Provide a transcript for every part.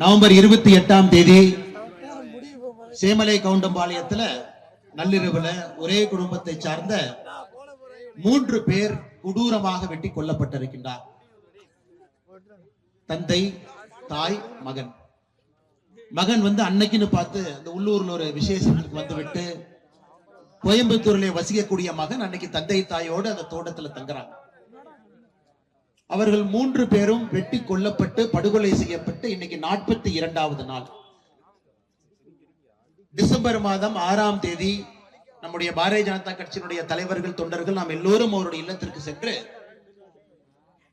November இருபத்தி எட்டாம் தேதி சேமலை கவுண்டம்பாளையத்துல நள்ளிரவுல ஒரே குடும்பத்தை சார்ந்த மூன்று பேர் கொடூரமாக வெட்டி கொல்லப்பட்டிருக்கின்றார். தந்தை தாய் மகன். மகன் வந்து அன்னைக்குன்னு பார்த்து அந்த உள்ளூர்ல ஒரு விசேஷத்துக்கு வந்துவிட்டு கோயம்புத்தூர்ல வசிக்கக்கூடிய மகன் அன்னைக்கு தந்தை தாயோடு அந்த தோட்டத்துல தங்குறாங்க. அவர்கள் மூன்று பேரும் வெட்டி கொல்லப்பட்டு படுகொலை செய்யப்பட்டு இன்னைக்கு நாற்பத்தி இரண்டாவது நாள். டிசம்பர் மாதம் ஆறாம் தேதி நம்முடைய பாரதிய ஜனதா கட்சியினுடைய தலைவர்கள் தொண்டர்கள் நாம் எல்லோரும் அவருடைய இல்லத்திற்கு சென்று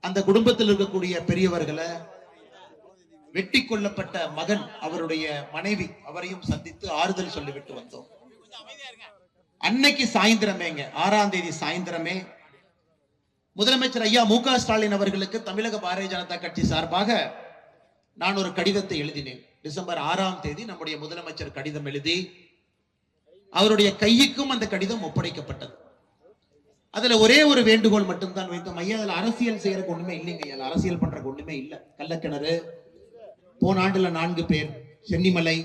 அந்த குடும்பத்தில் இருக்கக்கூடிய பெரியவர்களை வெட்டி கொல்லப்பட்ட மகன் அவருடைய மனைவி அவரையும் சந்தித்து ஆறுதல் சொல்லிவிட்டு வந்தோம். அன்னைக்கு சாயந்தரமேங்க ஆறாம் தேதி சாயந்தரமே முதலமைச்சர் ஐயா மு ஸ்டாலின் அவர்களுக்கு தமிழக பாரதிய ஜனதா கட்சி சார்பாக நான் ஒரு கடிதத்தை எழுதினேன். டிசம்பர் ஆறாம் தேதி நம்முடைய முதலமைச்சர் கடிதம் எழுதி அவருடைய கையுக்கும் அந்த கடிதம் ஒப்படைக்கப்பட்டது. அதுல ஒரே ஒரு வேண்டுகோள் மட்டும்தான் வைத்தோம். ஐயா அதுல அரசியல் செய்யறதுக்கு ஒண்ணுமே இல்லைங்க. ஐயா அரசியல் பண்றதுக்கு ஒண்ணுமே இல்ல. கள்ளக்கிணறு போன ஆண்டுல நான்கு பேர் சென்னிமலை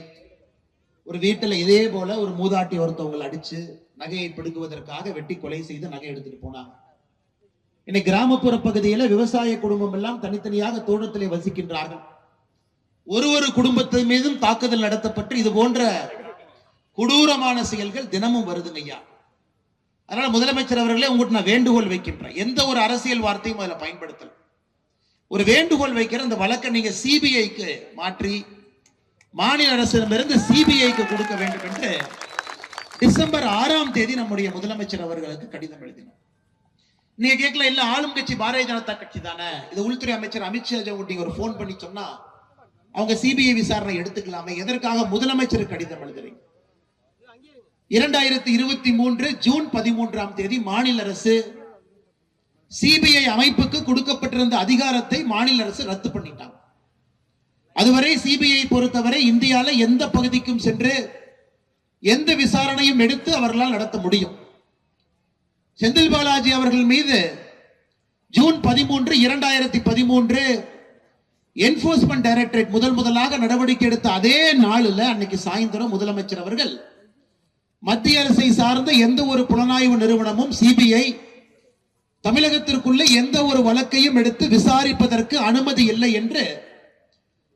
ஒரு வீட்டுல இதே போல ஒரு மூதாட்டி ஒருத்தவங்களை அடிச்சு நகையை பிடுங்குவதற்காக வெட்டி கொலை செய்து நகை எடுத்துட்டு போனாங்க. இன்னைக்கு கிராமப்புற பகுதியில விவசாய குடும்பம் எல்லாம் தனித்தனியாக தோட்டத்திலே வசிக்கின்றார்கள். ஒரு ஒரு குடும்பத்தின் மீதும் தாக்குதல் நடத்தப்பட்டு இது போன்ற கொடூரமான செயல்கள் தினமும் வருதுங்க ஐயா. அதனால முதலமைச்சர் அவர்களே உங்களுக்கு நான் வேண்டுகோள் வைக்கின்றேன். எந்த ஒரு அரசியல் வார்த்தையும் அதில் பயன்படுத்தல. ஒரு வேண்டுகோள் வைக்கிற அந்த வழக்கை நீங்க சிபிஐக்கு மாற்றி மாநில அரசிடமிருந்து சிபிஐக்கு கொடுக்க வேண்டும் என்று டிசம்பர் ஆறாம் தேதி நம்முடைய முதலமைச்சர் அவர்களுக்கு கடிதம் எழுதினோம் நீங்க கேட்கல இல்ல ஆளும் கட்சி பாரதிய ஜனதா கட்சி தானே? இது உள்துறை அமைச்சர் அமித்ஷா நீங்க ஒரு போன் பண்ணி சொன்னா அவங்க சிபிஐ விசாரணை எடுத்துக்கலாமே எதற்காக முதலமைச்சர் கடிதம் எழுதுறீங்க? இரண்டாயிரத்தி இருபத்தி மூன்று ஜூன் பதிமூன்றாம் தேதி மாநில அரசு சிபிஐ அமைப்புக்கு கொடுக்கப்பட்டிருந்த அதிகாரத்தை மாநில அரசு ரத்து பண்ணிட்டாங்க. அதுவரை சிபிஐ பொறுத்தவரை இந்தியாவில் எந்த பகுதிக்கும் சென்று எந்த விசாரணையும் எடுத்து அவர்களால் நடத்த முடியும். செந்தில் பாலாஜி அவர்கள் மீது ஜூன் பதிமூன்று இரண்டாயிரத்தி பதிமூன்று என்போர்ஸ்மெண்ட் டைரக்டரேட் முதல் முதலாக நடவடிக்கை எடுத்த அதே நாளில் அன்னைக்கு சாயந்தரம் முதலமைச்சர் அவர்கள் மத்திய அரசை சார்ந்த எந்த ஒரு புலனாய்வு நிறுவனமும் சிபிஐ தமிழகத்திற்குள்ள எந்த ஒரு வழக்கையும் எடுத்து விசாரிப்பதற்கு அனுமதி இல்லை என்று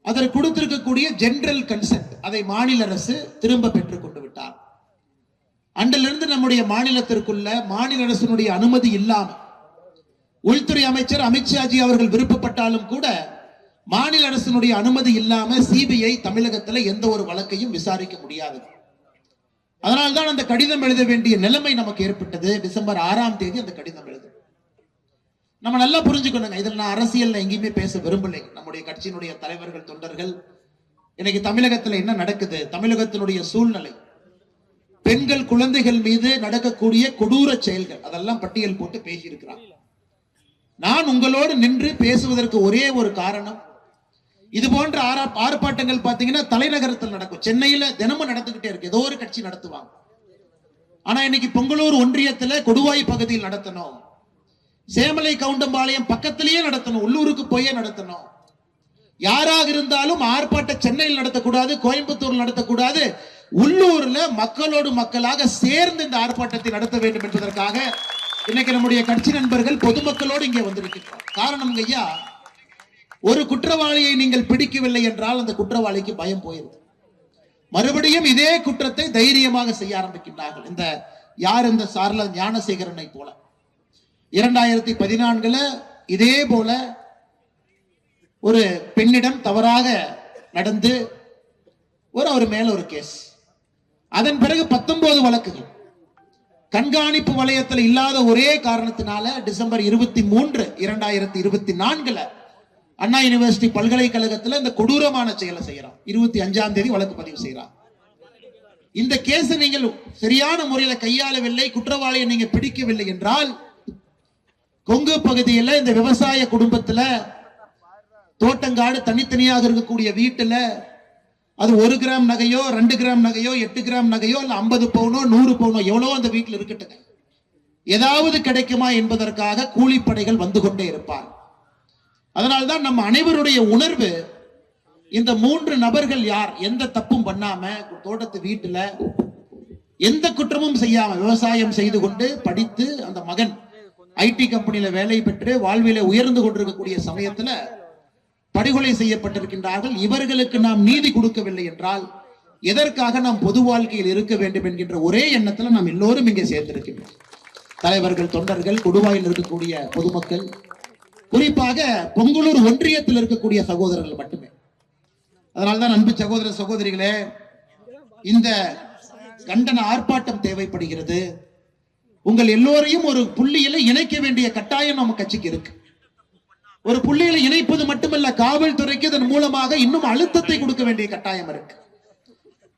அதற்கு கொடுத்திருக்கக்கூடிய ஜெனரல் கன்சென்ட் அதை மாநில அரசு திரும்ப பெற்றுக் கொண்டு விட்டார். அன்றிலிருந்து நம்முடைய மாநிலத்திற்குள்ள மாநில அரசினுடைய அனுமதி இல்லாம உள்துறை அமைச்சர் அமித்ஷாஜி அவர்கள் விருப்பப்பட்டாலும் கூட மாநில அரசினுடைய அனுமதி இல்லாம சிபிஐ தமிழகத்துல எந்த ஒரு வழக்கையும் விசாரிக்க முடியாது அதனால்தான் அந்த கடிதம் எழுத வேண்டிய நிலைமை நமக்கு ஏற்பட்டது. டிசம்பர் ஆறாம் தேதி அந்த கடிதம் எழுது நம்ம நல்லா புரிஞ்சுக்கணுங்க. இதில் நான் அரசியல் எங்கேயுமே பேச விரும்பலை. நம்முடைய கட்சியினுடைய தலைவர்கள் தொண்டர்கள் இன்னைக்கு தமிழகத்துல என்ன நடக்குது? தமிழகத்தினுடைய சூழ்நிலை. பெண்கள் குழந்தைகள் மீது நடக்கக்கூடிய கொடூர செயல்கள். அதெல்லாம் பட்டியல் போட்டு பேசியிருக்கிறான். நான் உங்களோடு நின்று பேசுவதற்கு ஒரே ஒரு காரணம் இது போன்ற ஆரா ஆர்ப்பாட்டங்கள் பாத்தீங்கன்னா தலைநகரத்தில் நடக்கும். சென்னையில தினமும் நடந்துகிட்டே இருக்கு. ஏதோ ஒரு கட்சி நடத்துவாங்க. ஆனா இன்னைக்கு பொங்கலூர் ஒன்றியத்துல கொடுவாய் பகுதியில் நடத்தணும். சேமலை கவுண்டம்பாளையம் பக்கத்திலேயே நடத்தணும். உள்ளூருக்கு போயே நடத்தணும். யாராக இருந்தாலும் ஆர்ப்பாட்ட சென்னையில் நடத்தக்கூடாது கோயம்புத்தூர் நடத்தக்கூடாது. உள்ளூர்ல மக்களோடு மக்களாக சேர்ந்து இந்த ஆர்ப்பாட்டத்தை நடத்த வேண்டும் என்பதற்காக இன்னைக்கு நம்முடைய கட்சி நண்பர்கள் பொதுமக்களோடு இங்கே வந்திருக்கிறோம் காரணம் ஐயா ஒரு குற்றவாளியை நீங்கள் பிடிக்கவில்லை என்றால் அந்த குற்றவாளிக்கு பயம் போயிருது. மறுபடியும் இதே குற்றத்தை தைரியமாக செய்ய ஆரம்பிக்கின்றார்கள். இந்த யார் இந்த சார்ல ஞானசேகரனை போல. இரண்டாயிரத்தி பதினான்குல இதே போல ஒரு பெண்ணிடம் தவறாக நடந்து ஒரு அவர் மேல ஒரு கேஸ் அதன் பிறகு பத்தொன்பது வழக்குகள். கண்காணிப்பு வலயத்தில் இல்லாத ஒரே காரணத்தினால டிசம்பர் இருபத்தி மூன்று இரண்டாயிரத்தி இருபத்தி நான்குல அண்ணா யூனிவர்சிட்டி பல்கலைக்கழகத்துல இந்த கொடூரமான செயலை செய்யறான். இருபத்தி அஞ்சாம் தேதி வழக்கு பதிவு செய்யறான். இந்த கேஸை நீங்கள் சரியான முறையில கையாளவில்லை குற்றவாளியை நீங்க பிடிக்கவில்லை என்றால் கொங்கு பகுதியில் இந்த விவசாய குடும்பத்துல தோட்டங்காடு தனித்தனியாக இருக்கக்கூடிய வீட்டுல அது ஒரு கிராம் நகையோ ரெண்டு கிராம் நகையோ எட்டு கிராம் நகையோ இல்ல ஐம்பது பவுனோ நூறு பவுனோ எவ்வளோ அந்த வீட்டில் இருக்கட்டுங்க. ஏதாவது கிடைக்குமா என்பதற்காக கூலிப்படைகள் வந்து கொண்டே இருப்பார். அதனால்தான் நம்ம அனைவருடைய உணர்வு இந்த மூன்று நபர்கள் யார் எந்த தப்பும் பண்ணாம தோட்டத்து வீட்டுல எந்த குற்றமும் செய்யாம விவசாயம் செய்து கொண்டு படித்து அந்த மகன் ஐடி கம்பெனியில வேலை பெற்று வாழ்வில உயர்ந்து கொண்டிருக்கக்கூடிய சமயத்துல படுகொலை செய்யப்பட்டிருக்கின்றார்கள். இவர்களுக்கு நாம் நீதி கொடுக்கவில்லை என்றால் எதற்காக நாம் பொது வாழ்க்கையில் இருக்க வேண்டும் என்கின்ற ஒரே எண்ணத்துல நாம் எல்லோரும் இங்கே சேர்ந்திருக்கின்றோம். தலைவர்கள் தொண்டர்கள் கொடுவாயில் இருக்கக்கூடிய பொதுமக்கள் குறிப்பாக பொங்கலூர் ஒன்றியத்தில் இருக்கக்கூடிய சகோதரர்கள் மட்டுமே. அதனால்தான் அன்பு சகோதர சகோதரிகளே இந்த கண்டன ஆர்ப்பாட்டம் தேவைப்படுகிறது. உங்கள் எல்லோரையும் ஒரு புள்ளியில இணைக்க வேண்டிய கட்டாயம் நம்ம கட்சிக்கு இருக்கு. ஒரு புள்ளியில இணைப்பது மட்டுமல்ல காவல்துறைக்கு இதன் மூலமாக இன்னும் அழுத்தத்தை கொடுக்க வேண்டிய கட்டாயம் இருக்கு.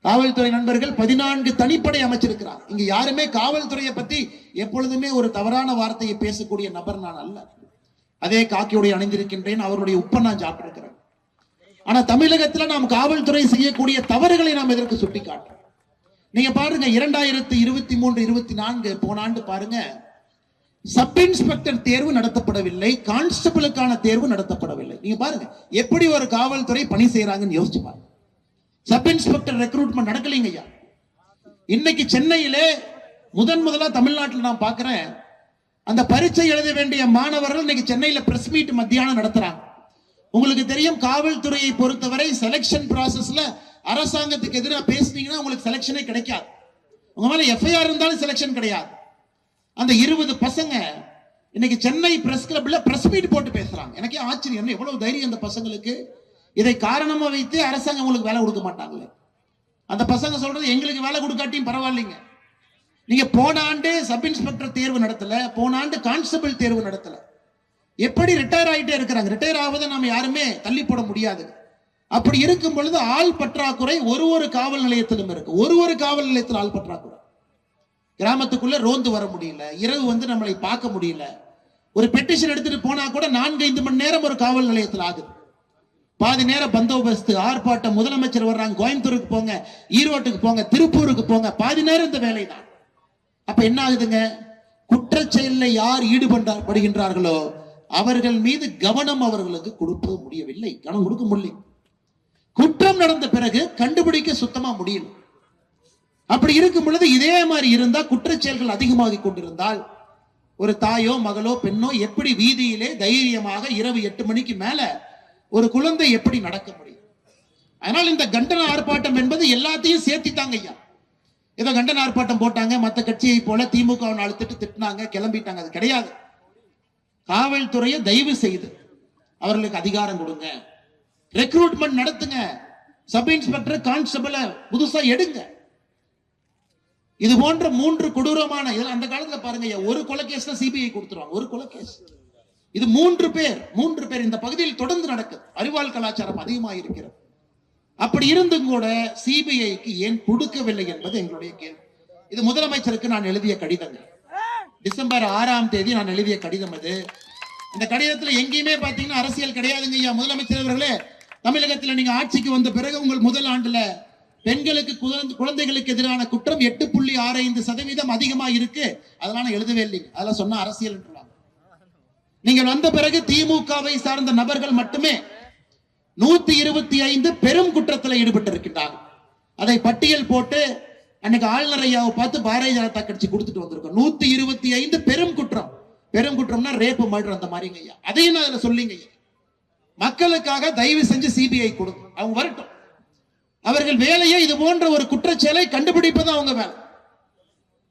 காவல்துறை நண்பர்கள் பதினான்கு தனிப்படை அமைச்சிருக்கிறார். இங்க யாருமே காவல்துறையை பத்தி எப்பொழுதுமே ஒரு தவறான வார்த்தையை பேசக்கூடிய நபர் நான் அல்ல. அதே காக்கியுடைய அணிந்திருக்கின்றேன் அவருடைய உப்பை நான் சாப்பிட்டிருக்கிறேன். ஆனா தமிழகத்துல நாம் காவல்துறை செய்யக்கூடிய தவறுகளை நாம் எதற்கு சுட்டிக்காட்டுறோம்? நீங்க பாருங்க இரண்டாயிரத்தி இருபத்தி மூன்று இருபத்தி நான்கு போன ஆண்டு பாருங்க சப் இன்ஸ்பெக்டர் தேர்வு நடத்தப்படவில்லை. கான்ஸ்டபிளுக்கான தேர்வு நடத்தப்படவில்லை. நீங்க பாருங்க எப்படி ஒரு காவல்துறை பணி செய்யறாங்கன்னு யோசிச்சு பாருங்க. சப் இன்ஸ்பெக்டர் ரெக்ரூட்மெண்ட் நடக்கலைங்க ஐயா. இன்னைக்கு சென்னையிலே முதன் முதலா தமிழ்நாட்டில் நான் பார்க்கிறேன் அந்த பரீட்சை எழுத வேண்டிய மாணவர்கள் இன்னைக்கு சென்னையில பிரஸ் மீட் மத்தியானம் நடத்துறாங்க. உங்களுக்கு தெரியும் காவல்துறையை பொறுத்தவரை செலெக்ஷன் ப்ராசஸ்ல அரசாங்கத்துக்கு எதிராக பேசுனீங்கன்னா உங்களுக்கு செலெக்ஷனே கிடைக்காது. உங்க மேல எஃப்ஐஆர் இருந்தாலும் செலெக்ஷன் கிடையாது. அந்த இருபது பசங்க இன்னைக்கு சென்னை பிரஸ் கிளப்ல பிரஸ் மீட் போட்டு பேசுறாங்க. எனக்கே ஆச்சரியம். என்ன எவ்வளவு தைரியம் அந்த பசங்களுக்கு? இதை காரணமா வைத்து அரசாங்கம் உங்களுக்கு வேலை கொடுக்க மாட்டாங்களே? அந்த பசங்க சொல்றது எங்களுக்கு வேலை கொடுக்காட்டியும் பரவாயில்லைங்க. நீங்க போன ஆண்டு சப் இன்ஸ்பெக்டர் தேர்வு நடத்தல போன ஆண்டு கான்ஸ்டபிள் தேர்வு நடத்தல. எப்படி ரிட்டையர் ஆயிட்டே இருக்கிறாங்க? ரிட்டையர் ஆவதை நாம யாருமே தள்ளி போட முடியாது. அப்படி இருக்கும் பொழுது ஆள் பற்றாக்குறை ஒரு ஒரு காவல் நிலையத்திலும் இருக்கு. ஒரு ஒரு காவல் நிலையத்தில் ஆள் பற்றாக்குறை. கிராமத்துக்குள்ள ரோந்து வர முடியல. இரவு வந்து நம்மளை பார்க்க முடியல. ஒரு பெட்டிஷன் எடுத்துட்டு போனா கூட நான்கு ஐந்து மணி நேரம் ஒரு காவல் நிலையத்தில் ஆகுது. பாதி நேரம் பந்தோபஸ்து ஆர்ப்பாட்டம் முதலமைச்சர் வர்றாங்க கோயம்புத்தூருக்கு போங்க ஈரோட்டுக்கு போங்க திருப்பூருக்கு போங்க பாதி நேரம் இந்த வேலை தான் அப்ப என்ன ஆகுதுங்க? குற்றச்செயலில் யார் ஈடுபடுகின்றார்களோ அவர்கள் மீது கவனம் அவர்களுக்கு கொடுக்க முடியவில்லை. கவனம் கொடுக்க முடியல. குற்றம் நடந்த பிறகு கண்டுபிடிக்க சுத்தமா முடியல. அப்படி இருக்கும் பொழுது இதே மாதிரி இருந்தா குற்றச்செயல்கள் அதிகமாகி கொண்டிருந்தால் ஒரு தாயோ மகளோ பெண்ணோ எப்படி வீதியிலே தைரியமாக இரவு எட்டு மணிக்கு மேல ஒரு குழந்தை எப்படி நடக்க முடியும்? அதனால் இந்த கண்டன ஆர்ப்பாட்டம் என்பது எல்லாத்தையும் சேர்த்தித்தாங்க ஐயா. ஏதோ கண்டன ஆர்ப்பாட்டம் போட்டாங்க மற்ற கட்சியை போல திமுக அழுத்திட்டு திட்டினாங்க கிளம்பிட்டாங்க. அது கிடையாது. காவல்துறையை தயவு செய்து அவர்களுக்கு அதிகாரம் கொடுங்க. ரெக்ரூட்மெண்ட் நடத்துங்க. சப் இன்ஸ்பெக்டர் கான்ஸ்டபிள புதுசா எடுங்க. இது போன்ற மூன்று கொடூரமான அந்த காலத்துல பாருங்க ஐயா, ஒரு கொலைகேஸ் தான் சிபிஐ கொடுத்துருவாங்க. ஒரு கொலைகேஸ் இது மூன்று பேர் மூன்று பேர். இந்த பகுதியில் தொடர்ந்து நடக்குது. அறிவாள் கலாச்சாரம் அதிகமாக இருக்கிறது. அப்படி இருந்தும் கூட சிபிஐக்கு ஏன் கொடுக்கவில்லை என்பது எங்களுடைய கேள்வி. இது முதலமைச்சருக்கு நான் எழுதிய கடிதங்கள் டிசம்பர் ஆறாம் தேதி நான் எழுதிய கடிதம் அது. இந்த கடிதத்துல எங்கேயுமே பாத்தீங்கன்னா அரசியல் கிடையாதுங்க ஐயா முதலமைச்சர் அவர்களே. தமிழகத்துல நீங்க ஆட்சிக்கு வந்த பிறகு உங்கள் முதல் ஆண்டுல பெண்களுக்கு குழந்தைகளுக்கு எதிரான குற்றம் எட்டு புள்ளி ஆறு ஐந்து சதவீதம் அதிகமா இருக்கு. அதெல்லாம் நான் எழுதவே இல்லைங்க அதெல்லாம் சொன்னா அரசியல் நீங்கள் வந்த பிறகு திமுகவை சார்ந்த நபர்கள் மட்டுமே நூத்தி இருபத்தி ஐந்து பெரும் குற்றத்தில் ஈடுபட்டிருக்கின்றார்கள். அதை பட்டியல் போட்டு அன்னைக்கு ஆளுநர் ஐயாவை பார்த்து பாரதிய ஜனதா கட்சி கொடுத்துட்டு வந்திருக்கோம். நூத்தி இருபத்தி ஐந்து பெரும் குற்றம். பெரும் குற்றம்னா ரேப்பு மர்டர் அந்த மாதிரிங்க ஐயா. அதையும் நான் அதுல சொல்லிங்க ஐயா. மக்களுக்காக தயவு செஞ்சு சிபிஐ கொடுங்க. அவங்க வரட்டும். அவர்கள் வேலையை இது போன்ற ஒரு குற்றச்செயலை கண்டுபிடிப்பது அவங்க வேலை.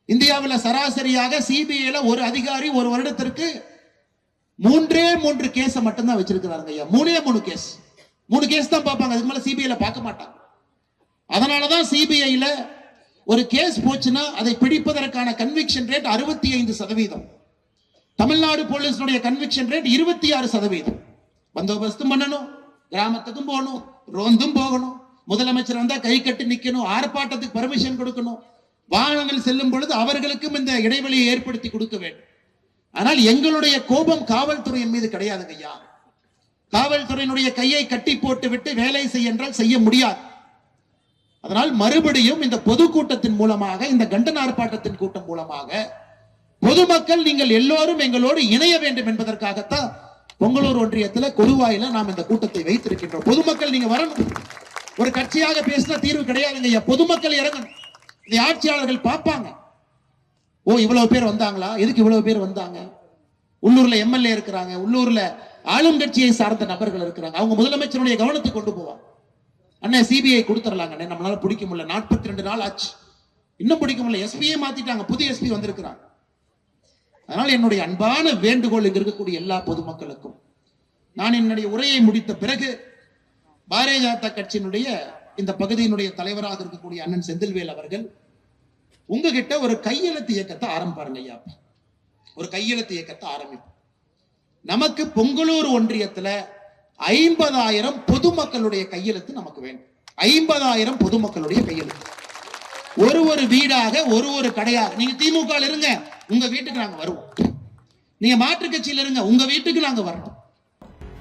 இந்தியாவில் சராசரியாக சிபிஐல ஒரு அதிகாரி ஒரு வருடத்திற்கு மூன்றே மூன்று கேஸை மட்டும்தான் வச்சிருக்கிறாங்க ஐயா. மூணே மூணு கேஸ். மூணு கேஸ் தான் பார்ப்பாங்க. அதுக்கு மேலே சிபிஐல பார்க்க மாட்டாங்க. அதனாலதான் சிபிஐல ஒரு கேஸ் போச்சுன்னா அதை பிடிப்பதற்கான கன்விக்ஷன் ரேட் அறுபத்தி ஐந்து சதவீதம். தமிழ்நாடு போலீஸுடைய கன்விக்ஷன் ரேட் இருபத்தி ஆறு சதவீதம். பந்தோபஸ்தும் பண்ணணும். கிராமத்துக்கும் போகணும். ரோந்தும் போகணும். முதலமைச்சர் வந்தா கை கட்டி நிக்கணும் ஆர்ப்பாட்டத்துக்கு பர்மிஷன் கொடுக்கணும். வாகனங்கள் செல்லும் பொழுது அவர்களுக்கும் இந்த இடைவெளியை ஏற்படுத்தி கொடுக்க வேண்டும். ஆனால் எங்களுடைய கோபம் காவல்துறையின் மீது கிடையாதுங்க ஐயா. காவல்துறையினுடைய கையை கட்டி போட்டு விட்டு வேலை செய்ய என்றால் செய்ய முடியாது. அதனால் மறுபடியும் இந்த பொதுக்கூட்டத்தின் மூலமாக இந்த கண்டன ஆர்ப்பாட்டத்தின் கூட்டம் மூலமாக பொதுமக்கள் நீங்கள் எல்லோரும் எங்களோடு இணைய வேண்டும் என்பதற்காகத்தான் பொங்கலூர் ஒன்றியத்துல கொடுவாயில நாம் இந்த கூட்டத்தை வைத்திருக்கின்றோம். பொதுமக்கள் நீங்க வரணும். ஒரு கட்சியாக பேசினா தீர்வு கிடையாதுங்க. ஐயா பொதுமக்கள் இறங்கணும். இந்த ஆட்சியாளர்கள் பார்ப்பாங்க. ஓ இவ்வளவு பேர் வந்தாங்களா? எதுக்கு இவ்வளவு பேர் வந்தாங்க? உள்ளூர்ல எம்எல்ஏ இருக்கிறாங்க. உள்ளூர்ல ஆளும் கட்சியை சார்ந்த நபர்கள் இருக்கிறாங்க. அவங்க முதலமைச்சருடைய கவனத்தை கொண்டு போவாங்க. அண்ணன் சிபிஐ கொடுத்துடலாங்க அண்ணன் நம்மளால பிடிக்க முடியல. நாற்பத்தி ரெண்டு நாள் ஆச்சு. இன்னும் பிடிக்க முடியல. எஸ்பியே மாத்திட்டாங்க. புது எஸ்பி வந்திருக்கிறாங்க. அதனால என்னுடைய அன்பான வேண்டுகோள் இங்க இருக்கக்கூடிய எல்லா பொதுமக்களுக்கும். நான் என்னுடைய உரையை முடித்த பிறகு பாரதிய ஜனதா கட்சியினுடைய இந்த பகுதியினுடைய தலைவராக இருக்கக்கூடிய அண்ணன் செந்தில்வேல் அவர்கள் உங்ககிட்ட ஒரு கையெழுத்து இயக்கத்தை ஆரம்பிப்பாருங்க ஐயா ஒரு கையெழுத்து இயக்கத்தை ஆரம்பிப்போம் நமக்கு பொங்கலூர் ஒன்றியத்துல ஐம்பதாயிரம் பொதுமக்களுடைய கையெழுத்து நமக்கு வேண்டும். ஐம்பதாயிரம் பொதுமக்களுடைய கையெழுத்து. ஒரு ஒரு வீடாக ஒரு ஒரு கடையாக நீங்க திமுக இருங்க உங்க வீட்டுக்கு நாங்க வருவோம். நீங்க மாற்று கட்சியில இருங்க உங்க வீட்டுக்கு நாங்க வரணும்.